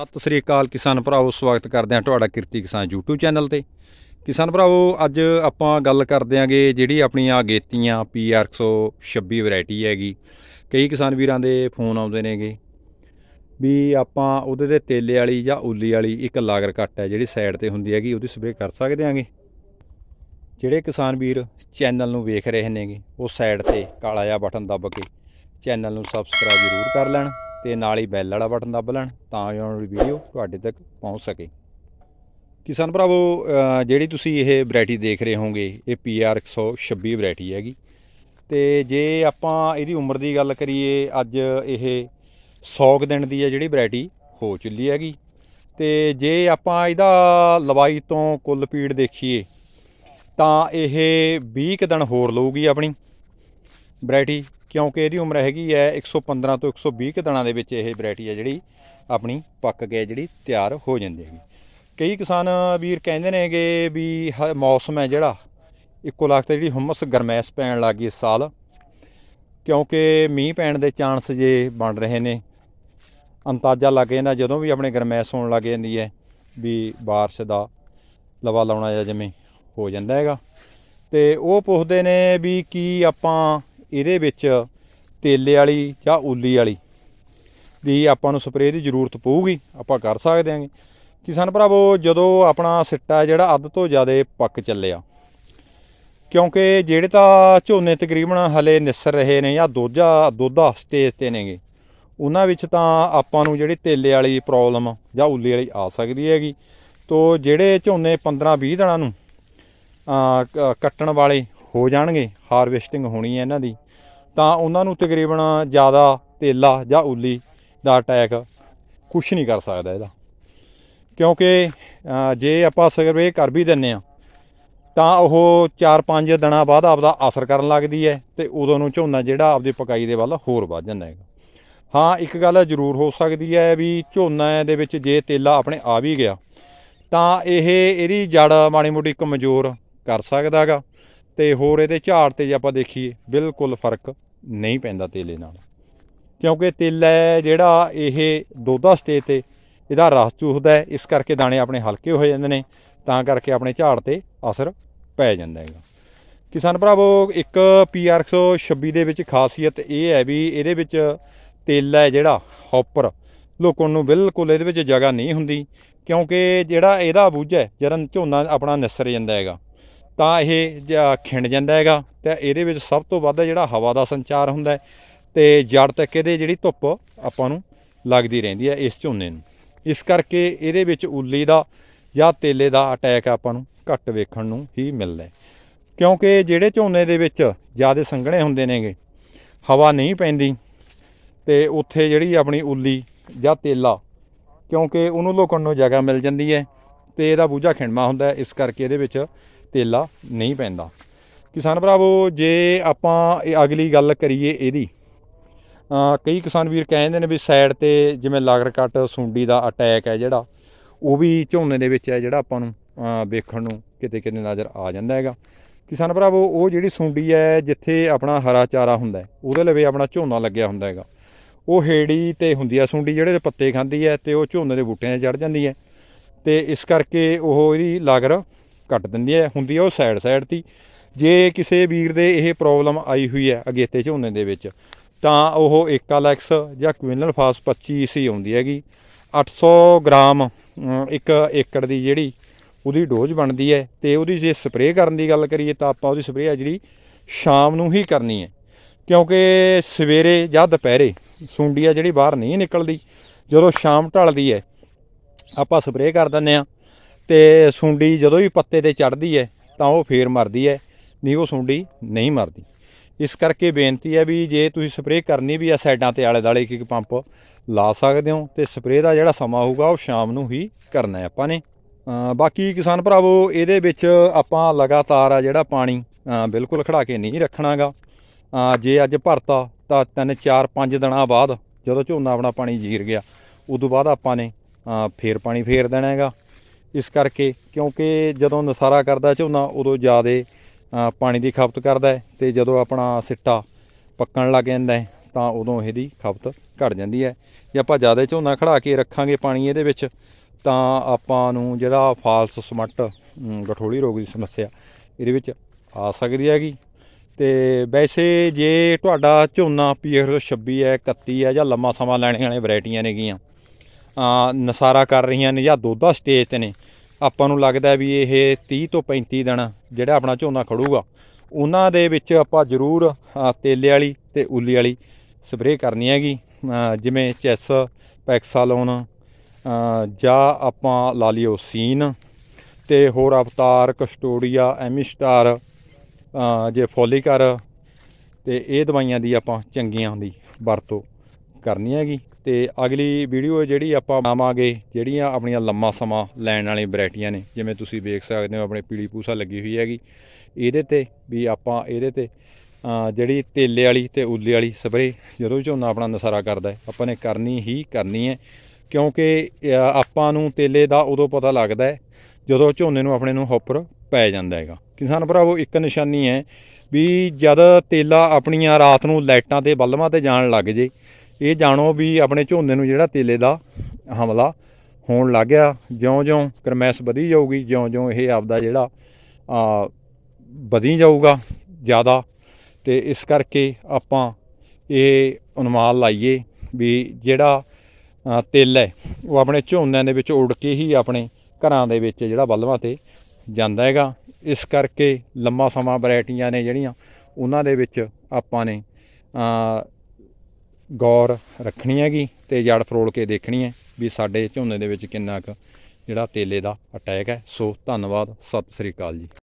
ਸਤਿ ਸ੍ਰੀ ਅਕਾਲ ਕਿਸਾਨ ਭਰਾਵੋ, ਸਵਾਗਤ ਕਰਦੇ ਹਾਂ ਤੁਹਾਡਾ ਕਿਰਤੀ ਕਿਸਾਨ YouTube ਚੈਨਲ ਤੇ। ਕਿਸਾਨ ਭਰਾਵੋ, ਅੱਜ ਆਪਾਂ ਗੱਲ ਕਰਦੇ ਆਂਗੇ ਜਿਹੜੀ ਆਪਣੀਆਂ ਗੇਤੀਆਂ PR 126 ਵੈਰਾਈਟੀ ਹੈਗੀ। ਕਈ ਕਿਸਾਨ ਵੀਰਾਂ ਦੇ ਫੋਨ ਆਉਂਦੇ ਨੇਗੇ ਵੀ ਆਪਾਂ ਉਹਦੇ ਤੇ ਤੇਲੇ ਵਾਲੀ ਜਾਂ ਉੱਲੀ ਵਾਲੀ ਇੱਕ ਲਾਗਰ ਕੱਟ ਹੈ ਜਿਹੜੀ ਸਾਈਡ ਤੇ ਹੁੰਦੀ ਹੈਗੀ, ਉਹਦੀ ਸਪਰੇਅ ਕਰ ਸਕਦੇ ਆਂਗੇ ਜਿਹੜੇ ਕਿਸਾਨ ਵੀਰ ਚੈਨਲ ਨੂੰ ਵੇਖ ਰਹੇ ਨੇਗੇ, ਉਹ ਸਾਈਡ ਤੇ ਕਾਲਾ ਜਿਹਾ ਬਟਨ ਦੱਬ ਕੇ ਚੈਨਲ ਨੂੰ ਸਬਸਕ੍ਰਾਈਬ ਜ਼ਰੂਰ ਕਰ ਲੈਣ। ਤੇ ਨਾਲ ਹੀ ਬੈਲ ਵਾਲਾ ਬਟਨ ਦੱਬ ਲੈਣ ਤਾਂ ਜੋ ਆਉਣ ਵਾਲੀ ਵੀਡੀਓ ਤੁਹਾਡੇ ਤੱਕ ਪਹੁੰਚ ਸਕੇ। ਕਿਸਾਨ ਭਰਾਵੋ ਜਿਹੜੀ ਤੁਸੀਂ ਇਹ ਵੈਰਾਈਟੀ ਦੇਖ ਰਹੇ ਹੋਗੇ ਇਹ PR 126 ਵੈਰਾਈਟੀ ਹੈਗੀ। ਤੇ ਜੇ ਆਪਾਂ ਇਹਦੀ ਉਮਰ ਦੀ ਗੱਲ ਕਰੀਏ, ਅੱਜ ਇਹ 100 ਕੁ ਦਿਨ ਦੀ ਹੈ ਜਿਹੜੀ ਵੈਰਾਈਟੀ ਹੋ ਚੁੱਲੀ ਹੈਗੀ। ਤੇ ਜੇ ਆਪਾਂ ਇਹਦਾ ਲਵਾਈ ਤੋਂ ਕੁੱਲ ਪੀੜ ਦੇਖੀਏ, ਤਾਂ ਇਹ 20 ਕੁ ਦਿਨ ਹੋਰ ਲਊਗੀ ਆਪਣੀ ਵੈਰਾਈਟੀ ਕਿਉਂਕਿ ਇਹਦੀ ਉਮਰ ਹੈਗੀ ਹੈ 115 ਤੋਂ 120 ਕੁ ਦਿਨਾਂ ਦੇ ਵਿੱਚ ਇਹ ਵੈਰਾਈਟੀ ਹੈ ਜਿਹੜੀ ਆਪਣੀ ਪੱਕ ਕੇ ਜਿਹੜੀ ਤਿਆਰ ਹੋ ਜਾਂਦੀ ਹੈਗੀ। ਕਈ ਕਿਸਾਨ ਵੀਰ ਕਹਿੰਦੇ ਨੇਗੇ ਵੀ ਹ- ਮੌਸਮ ਹੈ ਜਿਹੜਾ, ਇੱਕੋ ਲੱਖ ਤੇ ਜਿਹੜੀ ਹੁਮਸ ਗਰਮੈਸ਼ ਪੈਣ ਲੱਗੀ ਇਸ ਸਾਲ, ਕਿਉਂਕਿ ਮੀਂਹ ਪੈਣ ਦੇ ਚਾਂਸ ਜੇ ਬਣ ਰਹੇ ਨੇ। ਅੰਤਾਜ਼ਾ ਲੱਗ ਜਾਂਦਾ ਜਦੋਂ ਵੀ ਆਪਣੇ ਗਰਮੈਸ਼ ਹੋਣ ਲੱਗ ਜਾਂਦੀ ਹੈ ਵੀ ਬਾਰਿਸ਼ ਦਾ ਲਵਾ ਲਾਉਣਾ ਜਾਂ ਜਿਵੇਂ ਹੋ ਜਾਂਦਾ ਹੈਗਾ। ਤੇ ਉਹ ਪੁੱਛਦੇ ਨੇ ਵੀ ਕੀ ਆਪਾਂ ਇਹਦੇ ਵਿੱਚ ਤੇਲੇ ਵਾਲੀ ਜਾਂ ਉੱਲੀ ਵਾਲੀ ਦੀ ਆਪਾਂ ਨੂੰ ਸਪਰੇਅ ਦੀ ਜ਼ਰੂਰਤ ਪਊਗੀ, ਆਪਾਂ ਕਰ ਸਕਦੇ ਹਾਂਗੇ। ਕਿਸਾਨ ਭਰਾਵੋ, ਜਦੋਂ ਆਪਣਾ ਸਿੱਟਾ ਜਿਹੜਾ ਅੱਧ ਤੋਂ ਜ਼ਿਆਦਾ ਪੱਕ ਚੱਲਿਆ, ਕਿਉਂਕਿ ਜਿਹੜੇ ਤਾਂ ਝੋਨੇ ਤਕਰੀਬਨ ਹਲੇ ਨਿਸਰ ਰਹੇ ਨੇ ਜਾਂ ਦੋਜਾ ਦੋਦਾ ਸਟੇਜ ਤੇ ਨੇਗੇ, ਉਹਨਾਂ ਵਿੱਚ ਤਾਂ ਆਪਾਂ ਨੂੰ ਜਿਹੜੀ ਤੇਲੇ ਵਾਲੀ ਪ੍ਰੋਬਲਮ ਜਾਂ ਉੱਲੀ ਵਾਲੀ ਆ ਸਕਦੀ ਹੈਗੀ। ਤੋ ਜਿਹੜੇ ਝੋਨੇ 15 20 ਦਿਨਾਂ ਨੂੰ ਕੱਟਣ ਵਾਲੇ ਹੋ ਜਾਣਗੇ ਹਾਰਵੈਸਟਿੰਗ ਹੋਣੀ ਹੈ ਇਹਨਾਂ ਦੀ, ਤਾਂ ਉਹਨਾਂ ਨੂੰ ਤਕਰੀਬਨ ਜ਼ਿਆਦਾ ਤੇਲਾ ਜਾਂ ਉੱਲੀ ਦਾ ਅਟੈਕ ਕੁਝ ਨਹੀਂ ਕਰ ਸਕਦਾ ਇਹਦਾ। ਕਿਉਂਕਿ ਜੇ ਆਪਾਂ ਸਰਵੇ ਕਰ ਵੀ ਦਿੰਨੇ ਆ ਤਾਂ ਉਹ 4-5 ਦਿਨਾਂ ਬਾਅਦ ਆਪਦਾ ਅਸਰ ਕਰਨ ਲੱਗਦੀ ਹੈ ਤੇ ਉਦੋਂ ਨੂੰ ਝੋਨਾ ਜਿਹੜਾ ਆਪਦੀ ਪਕਾਈ ਦੇ ਵੱਲ ਹੋਰ ਵੱਧ ਜਾਂਦਾ ਹੈਗਾ। ਹਾਂ, ਇੱਕ ਗੱਲ ਜ਼ਰੂਰ ਹੋ ਸਕਦੀ ਹੈ ਵੀ ਝੋਨਾ ਦੇ ਵਿੱਚ ਜੇ ਤੇਲਾ ਆਪਣੇ ਆ ਵੀ ਗਿਆ, ਤਾਂ ਇਹ, ਇਹਦੀ ਜੜ ਮਾੜੀ ਮੋਟੀ ਕਮਜ਼ੋਰ ਕਰ ਸਕਦਾਗਾ ਤੇ ਹੋਰ ਇਹਦੇ ਝਾੜ ਤੇ ਜੇ ਆਪਾਂ ਦੇਖੀਏ, ਬਿਲਕੁਲ ਫ਼ਰਕ ਨਹੀਂ ਪੈਂਦਾ ਤੇਲੇ ਨਾਲ। ਕਿਉਂਕਿ ਤੇਲਾ ਹੈ ਜਿਹੜਾ ਇਹ ਦੋਦਾ ਸਟੇਜ ਤੇ ਇਹਦਾ ਰਸ ਚੂਸਦਾ ਹੈ, ਇਸ ਕਰਕੇ ਦਾਣੇ ਆਪਣੇ ਹਲਕੇ ਹੋ ਜਾਂਦੇ ਨੇ, ਤਾਂ ਕਰਕੇ ਆਪਣੇ ਝਾੜ ਤੇ ਅਸਰ ਪੈ ਜਾਂਦਾ ਹੈਗਾ। ਕਿਸਾਨ ਭਰਾਵੋ, ਇੱਕ PR 126 ਦੇ ਵਿੱਚ ਖਾਸੀਅਤ ਇਹ ਹੈ ਵੀ ਇਹਦੇ ਵਿੱਚ ਤੇਲਾ ਹੈ ਜਿਹੜਾ ਹੌਪਰ, ਲੋਕਾਂ ਨੂੰ ਬਿਲਕੁਲ ਇਹਦੇ ਵਿੱਚ ਜਗ੍ਹਾ ਨਹੀਂ ਹੁੰਦੀ, ਕਿਉਂਕਿ ਜਿਹੜਾ ਇਹਦਾ ਬੂਝਾ ਹੈ ਜਦੋਂ ਝੋਨਾ ਆਪਣਾ ਨਿਸਰ ਜਾਂਦਾ ਹੈਗਾ। ਤਾਂ ਇਹ ਜ- ਖਿੰਡ ਜਾਂਦਾ ਹੈਗਾ ਤੇ ਇਹਦੇ ਵਿੱਚ ਸਭ ਤੋਂ ਵੱਧ ਜਿਹੜਾ ਹਵਾ ਦਾ ਸੰਚਾਰ ਹੁੰਦਾ ਹੈ ਤੇ ਜੜ ਤੱਕ ਇਹਦੇ ਜਿਹੜੀ ਧੁੱਪ ਆਪਾਂ ਨੂੰ ਲੱਗਦੀ ਰਹਿੰਦੀ ਹੈ ਇਸ ਝੋਨੇ ਨੂੰ। ਇਸ ਕਰਕੇ ਇਹਦੇ ਵਿੱਚ ਉੱਲੀ ਦਾ ਜਾਂ ਤੇਲੇ ਦਾ ਅਟੈਕ ਆਪਾਂ ਨੂੰ ਘੱਟ ਵੇਖਣ ਨੂੰ ਹੀ ਮਿਲਦਾ ਕਿਉਂਕਿ ਜਿਹੜੇ ਝੋਨੇ ਦੇ ਵਿੱਚ ਜ਼ਿਆਦਾ ਸੰਘਣੇ ਹੁੰਦੇ ਨੇਗੇ, ਹਵਾ ਨਹੀਂ ਪੈਂਦੀ ਤੇ ਉੱਥੇ ਜਿਹੜੀ ਆਪਣੀ ਉੱਲੀ ਜਾਂ ਤੇਲਾ, ਕਿਉਂਕਿ ਉਹਨੂੰ ਲੋਕਣ ਨੂੰ ਜਗ੍ਹਾ ਮਿਲ ਜਾਂਦੀ ਹੈ ਤੇ ਇਹਦਾ ਬੂਝਾ ਖਿੰਡਮਾ ਹੁੰਦਾ ਇਸ ਕਰਕੇ ਇਹਦੇ ਵਿੱਚ ਤੇਲਾ ਨਹੀਂ ਪੈਂਦਾ। ਕਿਸਾਨ ਭਰਾਵੋ ਜੇ ਆਪਾਂ ਇਹ ਅਗਲੀ ਗੱਲ ਕਰੀਏ ਇਹਦੀ ਕਈ ਕਿਸਾਨ ਵੀਰ ਕਹਿੰਦੇ ਨੇ ਵੀ ਸਾਈਡ ਤੇ ਜਿਵੇਂ ਲਾਗਰ ਕੱਟ ਸੁੰਡੀ ਦਾ ਅਟੈਕ ਹੈ ਜਿਹੜਾ ਉਹ ਵੀ ਝੋਨੇ ਦੇ ਵਿੱਚ ਹੈ ਜਿਹੜਾ ਆਪਾਂ ਨੂੰ ਵੇਖਣ ਨੂੰ ਕਿਤੇ ਕਿਤੇ ਨਜ਼ਰ ਆ ਜਾਂਦਾ ਹੈਗਾ। ਕਿਸਾਨ ਭਰਾਵੋ ਉਹ ਜਿਹੜੀ ਸੁੰਡੀ ਹੈ ਜਿੱਥੇ ਆਪਣਾ ਹਰਾ ਚਾਰਾ ਹੁੰਦਾ ਹੈ, ਉਹਦੇ ਲਵੇ ਆਪਣਾ ਝੋਨਾ ਲੱਗਿਆ ਹੁੰਦਾ ਹੈਗਾ। ਉਹ ਹੇੜੀ ਤੇ ਹੁੰਦੀ ਆ ਸੁੰਡੀ ਜਿਹੜੇ ਪੱਤੇ ਖਾਂਦੀ ਹੈ ਤੇ ਉਹ ਝੋਨੇ ਦੇ ਬੂਟਿਆਂ 'ਤੇ ਚੜ ਜਾਂਦੀ ਹੈ। ਤੇ ਇਸ ਕਰਕੇ ਉਹ ਇਹਦੀ ਲਾਗਰ ਕੱਟ ਦਿੰਦੀ ਹੈ, ਹੁੰਦੀ ਹੈ ਉਹ ਸਾਈਡ ਸਾਈਡ ਦੀ। ਜੇ ਕਿਸੇ ਵੀਰ ਦੇ ਇਹ ਪ੍ਰੋਬਲਮ ਆਈ ਹੋਈ ਹੈ ਅਗੇਤੇ ਝੋਨੇ ਦੇ ਵਿੱਚ, ਤਾਂ ਉਹ ਏਕਾਲੈਕਸ ਜਾਂ ਕੁਇਨਲ ਫਾਸ 25 ਸੀ ਆਉਂਦੀ ਹੈਗੀ। 800 ਗ੍ਰਾਮ ਇੱਕ ਏਕੜ ਦੀ ਜਿਹੜੀ ਉਹਦੀ ਡੋਜ਼ ਬਣਦੀ ਹੈ ਤੇ ਉਹਦੀ ਜੇ ਸਪਰੇਅ ਕਰਨ ਦੀ ਗੱਲ ਕਰੀਏ ਤਾਂ ਆਪਾਂ ਉਹਦੀ ਸਪਰੇਅ ਆ ਜਿਹੜੀ ਸ਼ਾਮ ਨੂੰ ਹੀ ਕਰਨੀ ਹੈ। ਕਿਉਂਕਿ ਸਵੇਰੇ ਜਾਂ ਦੁਪਹਿਰੇ ਸੁੰਡੀਆ ਜਿਹੜੀ ਬਾਹਰ ਨਹੀਂ ਨਿਕਲਦੀ, ਜਦੋਂ ਸ਼ਾਮ ਢਲਦੀ ਹੈ, ਆਪਾਂ ਸਪਰੇਅ ਕਰ ਦਿੰਦੇ ਆ ਤੇ ਸੁੰਡੀ ਜਦੋਂ ਵੀ ਪੱਤੇ ਤੇ ਚੜਦੀ ਹੈ ਤਾਂ ਉਹ ਫੇਰ ਮਰਦੀ ਹੈ ਨਹੀਂ ਉਹ ਸੁੰਡੀ ਨਹੀਂ ਮਰਦੀ। ਇਸ ਕਰਕੇ ਬੇਨਤੀ ਹੈ ਵੀ ਜੇ ਤੁਸੀਂ ਸਪਰੇਅ ਕਰਨੀ ਵੀ ਆ ਸਾਈਡਾਂ ਤੇ ਆਲੇ ਦਾਲੇ ਇੱਕ ਇੱਕ ਪੰਪ ਲਾ ਸਕਦੇ ਹੋ ਤੇ ਸਪਰੇਅ ਦਾ ਜਿਹੜਾ ਸਮਾਂ ਹੋਊਗਾ ਉਹ ਸ਼ਾਮ ਨੂੰ ਹੀ ਕਰਨਾ ਹੈ ਆਪਾਂ ਨੇ। ਬਾਕੀ ਕਿਸਾਨ ਭਰਾਵੋ ਇਹਦੇ ਵਿੱਚ ਆਪਾਂ ਲਗਾਤਾਰ ਆ ਜਿਹੜਾ ਪਾਣੀ ਬਿਲਕੁਲ ਖੜਾ ਕੇ ਨਹੀਂ ਰੱਖਣਾਗਾ। ਅ, ਜੇ ਅੱਜ ਭਰਤਾ ਤਾਂ ਤਿੰਨ ਚਾਰ ਪੰਜ ਦਿਨਾਂ ਬਾਅਦ ਜਦੋਂ ਝੋਨਾ ਆਪਣਾ ਪਾਣੀ ਜੀਰ ਗਿਆ ਉਦੋਂ ਬਾਅਦ ਆਪਾਂ ਨੇ ਅ, ਫੇਰ ਪਾਣੀ ਫੇਰ ਦੇਣਾ ਹੈਗਾ। ਇਸ ਕਰਕੇ ਕਿਉਂਕਿ ਜਦੋਂ ਨਸਾਰਾ ਕਰਦਾ ਝੋਨਾ, ਉਦੋਂ ਜ਼ਿਆਦਾ ਪਾਣੀ ਦੀ ਖਪਤ ਕਰਦਾ ਹੈ ਤੇ ਜਦੋਂ ਆਪਣਾ ਸਿੱਟਾ ਪੱਕਣ ਲੱਗ ਜਾਂਦਾ ਹੈ, ਤਾਂ ਉਦੋਂ ਇਹਦੀ ਖਪਤ ਘਟ ਜਾਂਦੀ ਹੈ। ਜੇ ਆਪਾਂ ਜ਼ਿਆਦਾ ਝੋਨਾ ਖੜਾ ਕੇ ਰੱਖਾਂਗੇ ਪਾਣੀ ਇਹਦੇ ਵਿੱਚ, ਤਾਂ ਆਪਾਂ ਨੂੰ ਜਿਹੜਾ ਫਾਲਸ ਸਮੱਟ ਗਠੋਲੀ ਰੋਗ ਦੀ ਸਮੱਸਿਆ ਇਹਦੇ ਵਿੱਚ ਆ ਸਕਦੀ ਹੈਗੀ। ਤੇ ਵੈਸੇ ਜੇ ਤੁਹਾਡਾ ਝੋਨਾ ਪੀਆਰ 26 ਹੈ 31 ਹੈ ਜਾਂ ਲੰਮਾ ਸਮਾਂ ਲੈਣੇ ਵਾਲੇ ਵੈਰਾਈਟੀਆਂ ਨੇਗੀਆਂ ਨਸਾਰਾ ਕਰ ਰਹੀਆਂ ਨੇ ਜਾਂ ਦੋਦਾ ਸਟੇਜ ਤੇ ਨੇ। ਆਪਾਂ ਨੂੰ ਲੱਗਦਾ ਵੀ ਇਹ 30 ਤੋਂ 35 ਦਿਨ ਜਿਹੜਾ ਆਪਣਾ ਝੋਨਾ ਖੜੂਗਾ। ਉਹਨਾਂ ਦੇ ਵਿੱਚ ਆਪਾਂ ਜ਼ਰੂਰ ਤੇਲੇ ਵਾਲੀ ਤੇ ਉੱਲੀ ਵਾਲੀ ਸਪਰੇਅ ਕਰਨੀ ਹੈਗੀ। ਜਿਵੇਂ ਚੈਸ ਪੈਕਸਾਲੋਨ ਜਾਂ ਆਪਾਂ ਲਾ ਲਿਓ ਸੀਨ ਤੇ ਹੋਰ ਅਵਤਾਰ, ਕਸਟੋਡੀਆ ਐਮਿਸਟਾਰ ਜੇ ਫੋਲੀਕਰ ਤੇ ਇਹ ਦਵਾਈਆਂ ਦੀ ਆਪਾਂ ਚੰਗੀਆਂ ਦੀ ਵਰਤੋਂ ਕਰਨੀ ਹੈਗੀ। ਤੇ ਅਗਲੀ ਵੀਡੀਓ ਜਿਹੜੀ ਆਪਾਂ ਆਵਾਂਗੇ ਜਿਹੜੀਆਂ ਆਪਣੀਆਂ ਲੰਮਾ ਸਮਾਂ ਲੈਣ ਵਾਲੀਆਂ ਵੈਰਾਈਟੀਆਂ ਨੇ। ਜਿਵੇਂ ਤੁਸੀਂ ਵੇਖ ਸਕਦੇ ਹੋ, ਆਪਣੇ ਪੀਲੀ ਪੂਸਾ ਲੱਗੀ ਹੋਈ ਹੈਗੀ। ਇਹਦੇ ਤੇ ਵੀ ਆਪਾਂ ਇਹਦੇ ਤੇ ਜਿਹੜੀ ਤੇਲੇ ਵਾਲੀ ਤੇ ਉੱਲੇ ਵਾਲੀ ਸਪਰੇ ਜਦੋਂ ਝੋਨਾ ਆਪਣਾ ਨਸਾਰਾ ਕਰਦਾ ਆਪਾਂ ਨੇ ਕਰਨੀ ਹੀ ਕਰਨੀ ਹੈ। ਕਿਉਂਕਿ ਆਪਾਂ ਨੂੰ ਤੇਲੇ ਦਾ ਉਦੋਂ ਪਤਾ ਲੱਗਦਾ ਹੈ, ਜਦੋਂ ਝੋਨੇ ਨੂੰ ਆਪਣੇ ਨੂੰ ਹੌਪਰ ਪੈ ਜਾਂਦਾ ਹੈਗਾ। ਕਿਸਾਨ ਭਰਾਵੋ, ਇੱਕ ਨਿਸ਼ਾਨੀ ਹੈ ਵੀ ਜਦ ਤੇਲਾ ਆਪਣੀਆਂ ਰਾਤ ਨੂੰ ਲਾਈਟਾਂ ਤੇ ਬਲਬਾਂ ਤੇ ਜਾਣ ਲੱਗ ਜੇ ਇਹ ਜਾਣੋ ਵੀ ਆਪਣੇ ਝੋਨੇ ਨੂੰ ਜਿਹੜਾ ਤੇਲੇ ਦਾ ਹਮਲਾ ਹੋਣ ਲੱਗ ਗਿਆ। ਜਿਉਂ-ਜਿਉਂ ਕਰਮੈਸ ਵਧੀ ਜਾਊਗੀ ਜਿਉਂ-ਜਿਉਂ ਇਹ ਆਪਦਾ ਜਿਹੜਾ ਆ ਵਧੀ ਜਾਊਗਾ ਜ਼ਿਆਦਾ। ਤੇ ਇਸ ਕਰਕੇ ਆਪਾਂ ਇਹ ਅਨੁਮਾਨ ਲਾਈਏ ਵੀ ਜਿਹੜਾ ਅ, ਤੇਲ ਹੈ ਉਹ ਆਪਣੇ ਝੋਨਿਆਂ ਦੇ ਵਿੱਚ ਉੜ ਕੇ ਹੀ ਆਪਣੇ ਘਰਾਂ ਦੇ ਵਿੱਚ ਜਿਹੜਾ ਬਲਬਾਂ ਤੇ ਜਾਂਦਾ ਹੈਗਾ। ਇਸ ਕਰਕੇ ਲੰਮਾ ਸਮਾਂ ਵੈਰਾਈਟੀਆਂ ਨੇ ਜਿਹੜੀਆਂ ਉਹਨਾਂ ਦੇ ਵਿੱਚ ਆਪਾਂ ਨੇ ਗੌਰ ਰੱਖਣੀ ਹੈਗੀ ਤੇ ਜੜ ਫਰੋਲ ਕੇ ਦੇਖਣੀ ਹੈ ਵੀ ਸਾਡੇ ਝੋਨੇ ਦੇ ਵਿੱਚ ਕਿੰਨਾ ਕੁ ਜਿਹੜਾ ਤੇਲੇ ਦਾ ਅਟੈਕ ਹੈ। ਸੋ ਧੰਨਵਾਦ, ਸਤਿ ਸ੍ਰੀ ਅਕਾਲ ਜੀ।